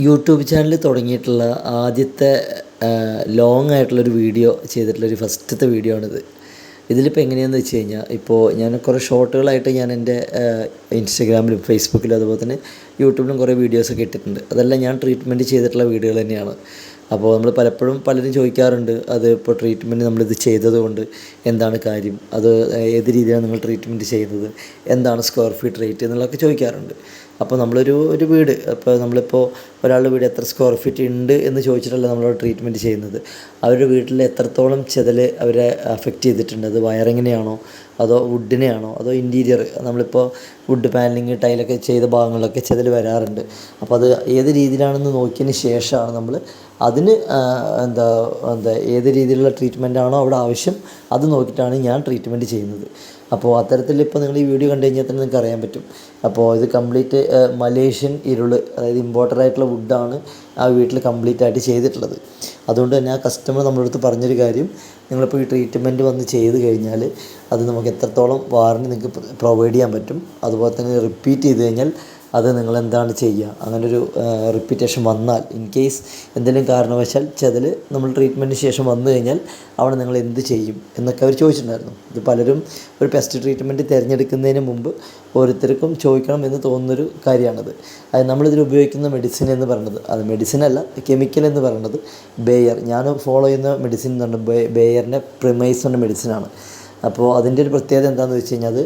YouTube channel തുടങ്ങിയിട്ടുള്ള ആദ്യത്തെ long ആയിട്ടുള്ളൊരു വീഡിയോ ചെയ്തിട്ടുള്ളൊരു ഫസ്റ്റത്തെ വീഡിയോ ആണിത്. ഇതിലിപ്പോൾ എങ്ങനെയാണെന്ന് വെച്ച് കഴിഞ്ഞാൽ ഇപ്പോൾ ഞാൻ കുറേ ഷോർട്ടുകളായിട്ട് ഞാൻ എന്റെ ഇൻസ്റ്റഗ്രാമിലും ഫേസ്ബുക്കിലും അതുപോലെ തന്നെ യൂട്യൂബിലും കുറേ വീഡിയോസൊക്കെ ഇട്ടിട്ടുണ്ട്. അതെല്ലാം ഞാൻ ട്രീറ്റ്മെന്റ് ചെയ്തിട്ടുള്ള വീഡിയോകൾ തന്നെയാണ്. അപ്പോൾ നമ്മൾ പലപ്പോഴും പലരും ചോദിക്കാറുണ്ട് അത് ഇപ്പോൾ ട്രീറ്റ്മെന്റ് നമ്മളിത് ചെയ്തതുകൊണ്ട് എന്താണ് കാര്യം? അത് ഏത് രീതിയിലാണ് നിങ്ങൾ ട്രീറ്റ്മെന്റ് ചെയ്യുന്നത് എന്താണ് സ്ക്വയർ ഫീറ്റ് റേറ്റ് എന്നുള്ളതൊക്കെ ചോദിക്കാറുണ്ട്. അപ്പോൾ നമ്മളൊരു ഒരു വീട്. അപ്പോൾ നമ്മളിപ്പോൾ ഒരാളുടെ വീട് എത്ര സ്ക്വയർ ഫീറ്റ് ഉണ്ട് എന്ന് ചോദിച്ചിട്ടല്ല നമ്മൾ ട്രീറ്റ്മെന്റ് ചെയ്യുന്നത്. അവരുടെ വീട്ടിൽ എത്രത്തോളം ചെതൽ അവരെ അഫക്റ്റ് ചെയ്തിട്ടുണ്ട്? അത് വയറിങ്ങിനെയാണോ അതോ വുഡിനെയാണോ അതോ ഇന്റീരിയർ നമ്മളിപ്പോൾ വുഡ് പാനലിങ് ടൈലൊക്കെ ചെയ്ത ഭാഗങ്ങളിലൊക്കെ ചെതൽ വരാറുണ്ട്. അപ്പോൾ അത് ഏത് രീതിയിലാണെന്ന് നോക്കിയതിന് ശേഷമാണ് നമ്മൾ അതിന് എന്താ എന്താ ഏത് രീതിയിലുള്ള ട്രീറ്റ്മെന്റ് ആണോ അവിടെ ആവശ്യം അത് നോക്കിയിട്ടാണ് ഞാൻ ട്രീറ്റ്മെന്റ് ചെയ്യുന്നത്. അപ്പോൾ അത്തരത്തിൽ ഇപ്പോൾ നിങ്ങൾ ഈ വീഡിയോ കണ്ടു കഴിഞ്ഞാൽ തന്നെ നിങ്ങൾക്ക് അറിയാൻ പറ്റും. അപ്പോൾ ഇത് കംപ്ലീറ്റ് മലേഷ്യൻ ഇരുൾ അതായത് ഇമ്പോർട്ടന്റ് ആയിട്ടുള്ള വുഡാണ് ആ വീട്ടിൽ കംപ്ലീറ്റ് ആയിട്ട് ചെയ്തിട്ടുള്ളത്. അതുകൊണ്ട് തന്നെ ആ കസ്റ്റമർ നമ്മുടെ അടുത്ത് പറഞ്ഞൊരു കാര്യം നിങ്ങളിപ്പോൾ ഈ ട്രീറ്റ്മെന്റ് വന്ന് ചെയ്ത് കഴിഞ്ഞാൽ അത് നമുക്ക് എത്രത്തോളം വാറണ്ടി നിങ്ങൾക്ക് പ്രൊവൈഡ് ചെയ്യാൻ പറ്റും അതുപോലെ തന്നെ റിപ്പീറ്റ് ചെയ്ത് കഴിഞ്ഞാൽ അത് നിങ്ങൾ എന്താണ് ചെയ്യുക? അങ്ങനൊരു റിപ്പീറ്റേഷൻ വന്നാൽ ഇൻ കേസ് എന്തെങ്കിലും കാരണവശാൽ ചെതൽ നമ്മൾ ട്രീറ്റ്മെന്റിന് ശേഷം വന്നു കഴിഞ്ഞാൽ അവിടെ നിങ്ങൾ എന്ത് ചെയ്യും എന്നൊക്കെ അവർ ചോദിച്ചിട്ടുണ്ടായിരുന്നു. ഇത് പലരും ഒരു പെസ്റ്റ് ട്രീറ്റ്മെന്റ് തിരഞ്ഞെടുക്കുന്നതിന് മുമ്പ് ഓരോരുത്തർക്കും ചോദിക്കണം എന്ന് തോന്നുന്നൊരു കാര്യമാണത്. അത് നമ്മളിതിൽ ഉപയോഗിക്കുന്ന മെഡിസിൻ എന്ന് പറയുന്നത് അത് മെഡിസിൻ അല്ല കെമിക്കൽ എന്ന് പറയുന്നത് ബെയർ ഞാൻ ഫോളോ ചെയ്യുന്ന മെഡിസിൻ എന്ന് പറഞ്ഞാൽ ബേയറിന്റെ പ്രിമൈസ് എന്ന മെഡിസിനാണ് അപ്പോൾ അതിന്റെ ഒരു പ്രത്യേകത എന്താണെന്ന് വെച്ച് കഴിഞ്ഞാൽ അത്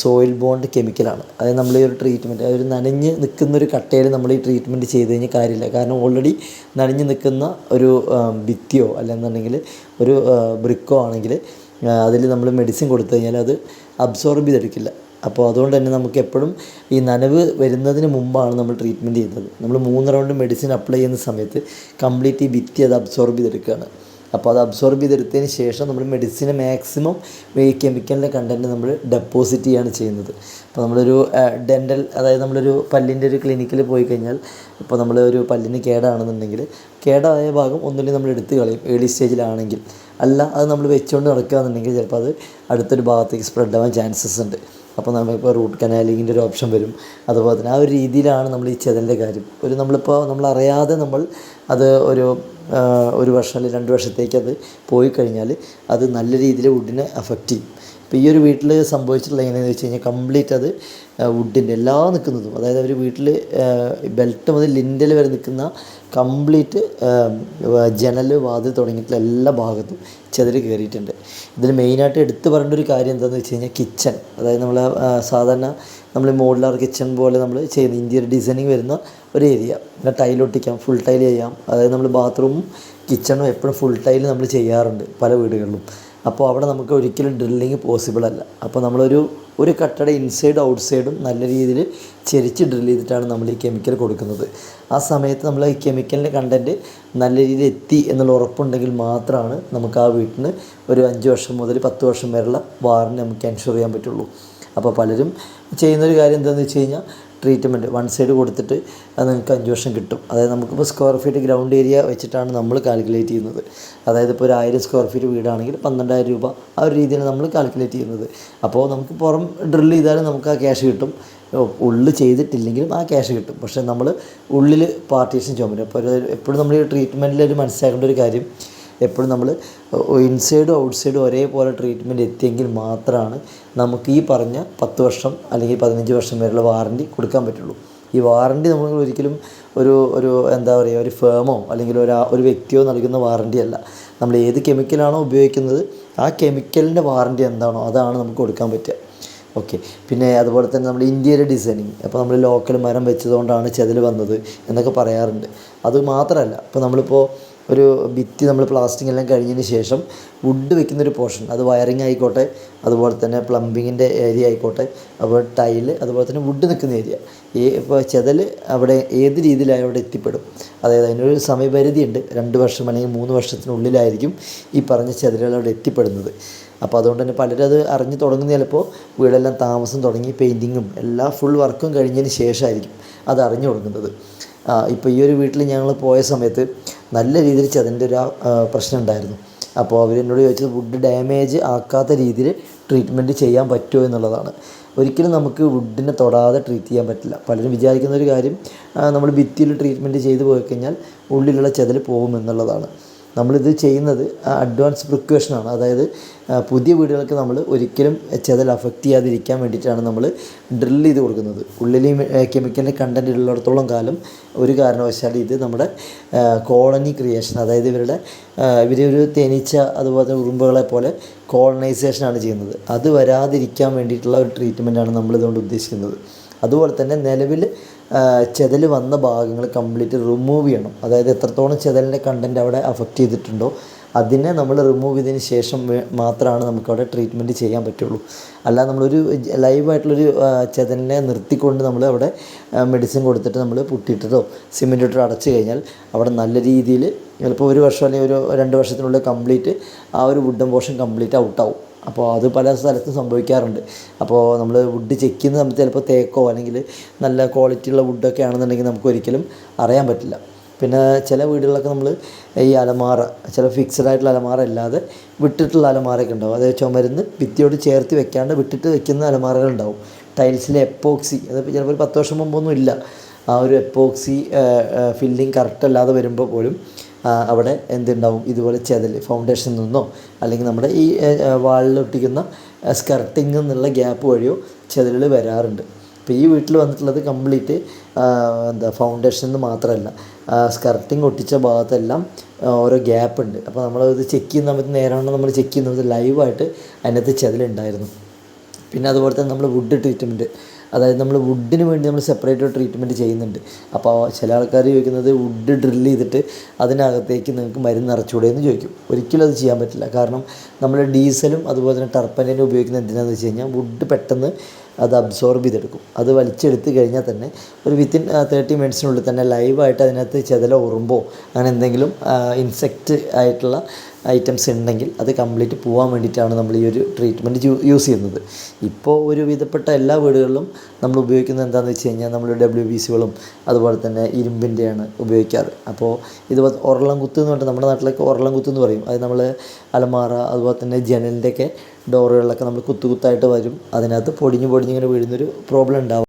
സോയിൽ ബോണ്ട് കെമിക്കലാണ് അതായത് നമ്മൾ ഈ ഒരു ട്രീറ്റ്മെന്റ് ഒരു നനഞ്ഞ് നിൽക്കുന്ന ഒരു കട്ടയിൽ നമ്മൾ ഈ ട്രീറ്റ്മെന്റ് ചെയ്ത് കഴിഞ്ഞാൽ കാര്യമില്ല. കാരണം ഓൾറെഡി നനഞ്ഞ് നിൽക്കുന്ന ഒരു ഭിത്തിയോ അല്ലെന്നുണ്ടെങ്കിൽ ഒരു ബ്രിക്കോ ആണെങ്കിൽ അതിൽ നമ്മൾ മെഡിസിൻ കൊടുത്തു കഴിഞ്ഞാൽ അത് അബ്സോർബ് ചെയ്തെടുക്കില്ല. അപ്പോൾ അതുകൊണ്ട് തന്നെ നമുക്ക് എപ്പോഴും ഈ നനവ് വരുന്നതിന് മുമ്പാണ് നമ്മൾ ട്രീറ്റ്മെന്റ് ചെയ്യുന്നത് നമ്മൾ മൂന്ന് റൗണ്ട് മെഡിസിൻ അപ്ലൈ ചെയ്യുന്ന സമയത്ത് കംപ്ലീറ്റ് ഈ ഭിത്തി അത് അബ്സോർബ് ചെയ്തെടുക്കുകയാണ്. അപ്പോൾ അത് അബ്സോർബ് ചെയ്തെടുത്തതിന് ശേഷം നമ്മൾ മെഡിസിന് മാക്സിമം ഈ കെമിക്കലിന്റെ കണ്ടന്റ് നമ്മൾ ഡെപ്പോസിറ്റ് ചെയ്യാണ് ചെയ്യുന്നത്. അപ്പോൾ നമ്മളൊരു ഡെന്റൽ അതായത് നമ്മളൊരു പല്ലിന്റെ ഒരു ക്ലിനിക്കിൽ പോയി കഴിഞ്ഞാൽ ഇപ്പോൾ നമ്മൾ ഒരു പല്ലിന് കേടാണെന്നുണ്ടെങ്കിൽ കേടായ ഭാഗം ഒന്നുമില്ലെങ്കിൽ നമ്മൾ എടുത്തു കളയും ഏർലി സ്റ്റേജിലാണെങ്കിൽ അല്ല അത് നമ്മൾ വെച്ചുകൊണ്ട് നടക്കുകയാണെന്നുണ്ടെങ്കിൽ ചിലപ്പോൾ അത് അടുത്തൊരു ഭാഗത്തേക്ക് സ്പ്രെഡ് ആവാൻ ചാൻസസ് ഉണ്ട്. അപ്പോൾ നമ്മളിപ്പോൾ റൂട്ട് കനാലിങ്ങിന്റെ ഒരു ഓപ്ഷൻ വരും. അതുപോലെ തന്നെ ആ ഒരു രീതിയിലാണ് നമ്മൾ ഈ ചെതലിന്റെ കാര്യം. ഒരു നമ്മളിപ്പോൾ നമ്മളറിയാതെ നമ്മൾ അത് ഒരു ഒരു വർഷം അല്ലെങ്കിൽ രണ്ട് വർഷത്തേക്ക് അത് പോയി കഴിഞ്ഞാൽ അത് നല്ല രീതിയിൽ വുഡിനെ അഫക്റ്റ് ചെയ്യും. ഇപ്പോൾ ഈ ഒരു വീട്ടിൽ സംഭവിച്ചിട്ടുള്ള എങ്ങനെയാണെന്ന് വെച്ച് കഴിഞ്ഞാൽ കംപ്ലീറ്റ് അത് വുഡിന്റെ എല്ലാം നിൽക്കുന്നതും അതായത് അവർ വീട്ടിൽ ബെൽറ്റ് മുതൽ ലിൻഡൽ വരെ നിൽക്കുന്ന കംപ്ലീറ്റ് ജനൽ വാതിൽ തുടങ്ങിയിട്ടുള്ള എല്ലാ ഭാഗത്തും ചെതിരി കയറിയിട്ടുണ്ട്. ഇതിൽ മെയിനായിട്ട് എടുത്തു പറയേണ്ട ഒരു കാര്യം എന്താണെന്ന് വെച്ച് കഴിഞ്ഞാൽ കിച്ചൺ അതായത് നമ്മൾ സാധാരണ നമ്മൾ മോഡുലാർ കിച്ചൺ പോലെ നമ്മൾ ചെയ്യുന്ന ഇന്റീരിയർ ഡിസൈനിങ് വരുന്ന ഒരു ഏരിയ പിന്നെ ടൈൽ ഒട്ടിക്കാം ഫുൾ ടൈൽ ചെയ്യാം. അതായത് നമ്മൾ ബാത്റൂമും കിച്ചണും എപ്പോഴും ഫുൾ ടൈൽ നമ്മൾ ചെയ്യാറുണ്ട് പല വീടുകളിലും. അപ്പോൾ അവിടെ നമുക്ക് ഒരിക്കലും ഡ്രില്ലിങ് പോസിബിൾ അല്ല. അപ്പോൾ നമ്മളൊരു ഒരു കട്ടട ഇൻസൈഡ് ഔട്ട് സൈഡും നല്ല രീതിയിൽ ചെരിച്ച് ഡ്രിൽ ചെയ്തിട്ടാണ് നമ്മൾ ഈ കെമിക്കൽ കൊടുക്കുന്നത്. ആ സമയത്ത് നമ്മൾ ഈ കെമിക്കലിന്റെ കണ്ടന്റ് നല്ല രീതിയിൽ എത്തി എന്നുള്ള ഉറപ്പുണ്ടെങ്കിൽ മാത്രമാണ് നമുക്ക് ആ വീട്ടിന് ഒരു അഞ്ച് വർഷം മുതൽ പത്ത് വർഷം വരെയുള്ള വാറണ്ടി നമുക്ക് എൻഷുർ ചെയ്യാൻ പറ്റുള്ളൂ. അപ്പോൾ പലരും ചെയ്യുന്നൊരു കാര്യം എന്താണെന്ന് വെച്ച് കഴിഞ്ഞാൽ ട്രീറ്റ്മെന്റ് വൺ സൈഡ് കൊടുത്തിട്ട് അത് നിങ്ങൾക്ക് അഞ്ച് വർഷം കിട്ടും. അതായത് നമുക്കിപ്പോൾ സ്ക്വയർ ഫീറ്റ് ഗ്രൗണ്ട് ഏരിയ വെച്ചിട്ടാണ് നമ്മൾ കാൽക്കുലേറ്റ് ചെയ്യുന്നത്. അതായത് ഇപ്പോൾ ഒരു ആയിരം സ്ക്വയർ ഫീറ്റ് വീടാണെങ്കിൽ പന്ത്രണ്ടായിരം രൂപ ആ ഒരു രീതിയിൽ നമ്മൾ കാൽക്കുലേറ്റ് ചെയ്യുന്നത്. അപ്പോൾ നമുക്ക് പുറം ഡ്രിൽ ചെയ്താലും നമുക്ക് ആ ക്യാഷ് കിട്ടും. ഉള്ളിൽ ചെയ്തിട്ടില്ലെങ്കിലും ആ ക്യാഷ് കിട്ടും. പക്ഷേ നമ്മൾ ഉള്ളിൽ പാർട്ടീഷൻ ചുമരും. അപ്പോൾ എപ്പോഴും നമ്മൾ ഈ ട്രീറ്റ്മെന്റിൽ ഒരു മനസ്സിലാക്കേണ്ട ഒരു കാര്യം എപ്പോഴും നമ്മൾ ഇൻസൈഡും ഔട്ട്സൈഡും ഒരേപോലെ ട്രീറ്റ്മെന്റ് എത്തിയെങ്കിൽ മാത്രമാണ് നമുക്ക് ഈ പറഞ്ഞ പത്ത് വർഷം അല്ലെങ്കിൽ പതിനഞ്ച് വർഷം വരെയുള്ള വാറണ്ടി കൊടുക്കാൻ പറ്റുള്ളൂ. ഈ വാറണ്ടി നമ്മൾ ഒരിക്കലും ഒരു ഒരു എന്താ പറയുക ഒരു ഫേമോ അല്ലെങ്കിൽ ഒരു ഒരു വ്യക്തിയോ നൽകുന്ന വാറണ്ടി അല്ല. നമ്മൾ ഏത് കെമിക്കലാണോ ഉപയോഗിക്കുന്നത് ആ കെമിക്കലിന്റെ വാറണ്ടി എന്താണോ അതാണ് നമുക്ക് കൊടുക്കാൻ പറ്റുക. ഓക്കെ പിന്നെ അതുപോലെ തന്നെ നമ്മൾ ഇന്ത്യയിലെ ഡിസൈനിങ് അപ്പോൾ നമ്മൾ ലോക്കൽ മരം വെച്ചതുകൊണ്ടാണ് ചെതിൽ വന്നത് എന്നൊക്കെ പറയാറുണ്ട്. അത് മാത്രമല്ല ഇപ്പോൾ നമ്മളിപ്പോൾ ഒരു ഭിത്തി നമ്മൾ പ്ലാസ്റ്റിംഗ് എല്ലാം കഴിഞ്ഞതിന് ശേഷം വുഡ് വെക്കുന്നൊരു പോർഷൻ അത് വയറിംഗ് ആയിക്കോട്ടെ അതുപോലെ തന്നെ പ്ലംബിങ്ങിന്റെ ഏരിയ ആയിക്കോട്ടെ അതുപോലെ ടൈൽ അതുപോലെ തന്നെ വുഡ് നിൽക്കുന്ന ഏരിയ ഈ ഇപ്പോൾ ചെതൽ അവിടെ ഏത് രീതിയിലായി അവിടെ എത്തിപ്പെടും. അതായത് അതിനൊരു സമയപരിധിയുണ്ട് രണ്ട് വർഷം അല്ലെങ്കിൽ മൂന്ന് വർഷത്തിനുള്ളിലായിരിക്കും ഈ പറഞ്ഞ ചെതലുകൾ അവിടെ എത്തിപ്പെടുന്നത്. അപ്പോൾ അതുകൊണ്ട് തന്നെ പലരും അത് അറിഞ്ഞു തുടങ്ങുന്ന ചിലപ്പോൾ വീടെല്ലാം താമസം തുടങ്ങി പെയിന്റിങ്ങും എല്ലാ ഫുൾ വർക്കും കഴിഞ്ഞതിന് ശേഷമായിരിക്കും അത് അറിഞ്ഞു തുടങ്ങുന്നത്. ഇപ്പോൾ ഈ ഒരു വീട്ടിൽ ഞങ്ങൾ പോയ സമയത്ത് നല്ല രീതിയിൽ ചതിന്റെ ഒരു പ്രശ്നം ഉണ്ടായിരുന്നു അപ്പോൾ അവർ എന്നോട് ചോദിച്ചത് വുഡ് ഡാമേജ് ആക്കാത്ത രീതിയിൽ ട്രീറ്റ്മെന്റ് ചെയ്യാൻ പറ്റുമോ എന്നുള്ളതാണ്. ഒരിക്കലും നമുക്ക് വുഡിനെ തൊടാതെ ട്രീറ്റ് ചെയ്യാൻ പറ്റില്ല. പലരും വിചാരിക്കുന്ന ഒരു കാര്യം നമ്മൾ ഭിത്തിയിൽ ട്രീറ്റ്മെന്റ് ചെയ്തു പോയി കഴിഞ്ഞാൽ ഉള്ളിലുള്ള ചെതൽ പോകും എന്നുള്ളതാണ് നമ്മളിത് ചെയ്യുന്നത് അഡ്വാൻസ് പ്രിക്കോഷനാണ് അതായത് പുതിയ വീടുകൾക്ക് നമ്മൾ ഒരിക്കലും ചെതൽ അഫക്റ്റ് ചെയ്യാതിരിക്കാൻ വേണ്ടിയിട്ടാണ് നമ്മൾ ഡ്രിൽ ചെയ്ത് കൊടുക്കുന്നത്. ഉള്ളിൽ കെമിക്കലിന്റെ കണ്ടന്റ് ഉള്ളിടത്തോളം കാലം ഒരു കാരണവശാലും ഇത് നമ്മുടെ കോളനി ക്രിയേഷൻ അതായത് ഇവരുടെ ഇവരെ ഒരു തേനീച്ച അതുപോലെ ഉറുമ്പുകളെ പോലെ കോളനൈസേഷനാണ് ചെയ്യുന്നത്. അത് വരാതിരിക്കാൻ വേണ്ടിയിട്ടുള്ള ഒരു ട്രീറ്റ്മെന്റാണ് നമ്മളിതുകൊണ്ട് ഉദ്ദേശിക്കുന്നത്. അതുപോലെ തന്നെ നിലവിൽ ചെതൽ വന്ന ഭാഗങ്ങൾ കംപ്ലീറ്റ് റിമൂവ് ചെയ്യണം. അതായത് എത്രത്തോളം ചെതലിന്റെ കണ്ടന്റ് അവിടെ അഫക്റ്റ് ചെയ്തിട്ടുണ്ടോ അതിനെ നമ്മൾ റിമൂവ് ചെയ്തതിന് ശേഷം മാത്രമാണ് നമുക്കവിടെ ട്രീറ്റ്മെന്റ് ചെയ്യാൻ പറ്റുള്ളൂ. അല്ലാതെ നമ്മളൊരു ലൈവായിട്ടുള്ളൊരു ചെതലിനെ നിർത്തിക്കൊണ്ട് നമ്മൾ അവിടെ മെഡിസിൻ കൊടുത്തിട്ട് നമ്മൾ പുട്ടിട്ടതോ സിമെന്റ് ഇട്ടോ അടച്ചു കഴിഞ്ഞാൽ അവിടെ നല്ല രീതിയിൽ ചിലപ്പോൾ ഒരു വർഷം അല്ലെങ്കിൽ ഒരു രണ്ട് വർഷത്തിനുള്ളിൽ കംപ്ലീറ്റ് ആ ഒരു വുഡൻ പോർഷൻ കംപ്ലീറ്റ് ഔട്ടാവും അപ്പോൾ അത് പല സ്ഥലത്തും സംഭവിക്കാറുണ്ട്. അപ്പോൾ നമ്മൾ വുഡ് ചെക്ക് ചെയ്യുന്ന സമയത്ത് ചിലപ്പോൾ തേക്കോ അല്ലെങ്കിൽ നല്ല ക്വാളിറ്റി ക്വാളിറ്റിയുള്ള വുഡൊക്കെ ആണെന്നുണ്ടെങ്കിൽ നമുക്ക് ഒരിക്കലും അറിയാൻ പറ്റില്ല. പിന്നെ ചില വീടുകളിലൊക്കെ നമ്മൾ ഈ അലമാറ ചില ഫിക്സഡ് ആയിട്ടുള്ള അലമാറ അല്ലാതെ വിട്ടിട്ടുള്ള അലമാറയൊക്കെ ഉണ്ടാവും. അതായത് ചുമരുന്ന് ഭിത്തിയോട് ചേർത്ത് വെക്കാണ്ട് വിട്ടിട്ട് വെക്കുന്ന അലമാറകൾ ഉണ്ടാവും. ടൈൽസിലെ എപ്പോക്സി അതിപ്പോൾ ചിലപ്പോൾ ഒരു പത്ത് വർഷം മുമ്പൊന്നും ഇല്ല. ആ ഒരു എപ്പോക്സി ഫില്ലിങ് കറക്റ്റ് അല്ലാതെ വരുമ്പോൾ പോലും അവിടെ എന്തുണ്ടാവും? ഇതുപോലെ ചെതൽ ഫൗണ്ടേഷനിൽ നിന്നോ അല്ലെങ്കിൽ നമ്മുടെ ഈ വാളിൽ ഒട്ടിക്കുന്ന സ്കർട്ടിങ് എന്നുള്ള ഗ്യാപ്പ് വഴിയോ ചെതലുകൾ വരാറുണ്ട്. ഇപ്പോൾ ഈ വീട്ടിൽ വന്നിട്ടുള്ളത് കംപ്ലീറ്റ് എന്താ ഫൗണ്ടേഷൻ എന്ന് മാത്രമല്ല. സ്കർട്ടിങ് ഒട്ടിച്ച ഭാഗത്തെല്ലാം ഓരോ ഗ്യാപ്പ് ഉണ്ട്. അപ്പോൾ നമ്മളത് ചെക്ക് ചെയ്യുന്ന സമയത്ത് നേരാണോ നമ്മൾ ചെക്ക് ചെയ്യുന്ന സമയത്ത് ലൈവായിട്ട് അതിനകത്ത് ചെതലുണ്ടായിരുന്നു. പിന്നെ അതുപോലെ തന്നെ നമ്മൾ വുഡ് ട്രീറ്റ്മെന്റ് അതായത് നമ്മൾ വുഡിന് വേണ്ടി നമ്മൾ സെപ്പറേറ്റ് ട്രീറ്റ്മെന്റ് ചെയ്യുന്നുണ്ട്. അപ്പോൾ ചില ആൾക്കാർ ചോദിക്കുന്നത് വുഡ് ഡ്രിൽ ചെയ്തിട്ട് അതിനകത്തേക്ക് നിങ്ങൾക്ക് മരുന്ന് നിറച്ചുകൂടെ എന്ന് ചോദിക്കും. ഒരിക്കലും അത് ചെയ്യാൻ പറ്റില്ല. കാരണം നമ്മൾ ഡീസലും അതുപോലെ തന്നെ ടർപ്പനും ഉപയോഗിക്കുന്ന എന്തിനാണെന്ന് വെച്ച് കഴിഞ്ഞാൽ വുഡ് പെട്ടെന്ന് അത് അബ്സോർബ് ചെയ്തെടുക്കും. അത് വലിച്ചെടുത്ത് കഴിഞ്ഞാൽ തന്നെ ഒരു വിത്തിൻ തേർട്ടി മിനിറ്റ്സിനുള്ളിൽ തന്നെ ലൈവായിട്ട് അതിനകത്ത് ചെതല ഉറുമ്പോ അങ്ങനെ എന്തെങ്കിലും ഇൻസെക്റ്റ് ആയിട്ടുള്ള ഐറ്റംസ് ഉണ്ടെങ്കിൽ അത് കംപ്ലീറ്റ് പോകാൻ വേണ്ടിയിട്ടാണ് നമ്മൾ ഈ ഒരു ട്രീറ്റ്മെന്റ് യൂസ് ചെയ്യുന്നത്. ഇപ്പോൾ ഒരു വിധപ്പെട്ട എല്ലാ വീടുകളിലും നമ്മൾ ഉപയോഗിക്കുന്നത് എന്താണെന്ന് വെച്ച് കഴിഞ്ഞാൽ നമ്മൾ ഡബ്ല്യു ബി സികളും അതുപോലെ തന്നെ ഇരുമ്പിന്റെയാണ് ഉപയോഗിക്കാറ്. അപ്പോൾ ഇത് ഉരളം കുത്ത് എന്ന് പറഞ്ഞാൽ നമ്മുടെ നാട്ടിലൊക്കെ ഉരളം കുത്ത് എന്ന് പറയും. അത് നമ്മൾ അലമാറ അതുപോലെ തന്നെ ജനലിന്റെയൊക്കെ ഡോറുകളിലൊക്കെ നമ്മൾ കുത്തു കുത്തായിട്ട് വരും. അതിനകത്ത് പൊടിഞ്ഞ് പൊടിഞ്ഞിങ്ങനെ വീഴുന്നൊരു പ്രോബ്ലം ഉണ്ടാവും.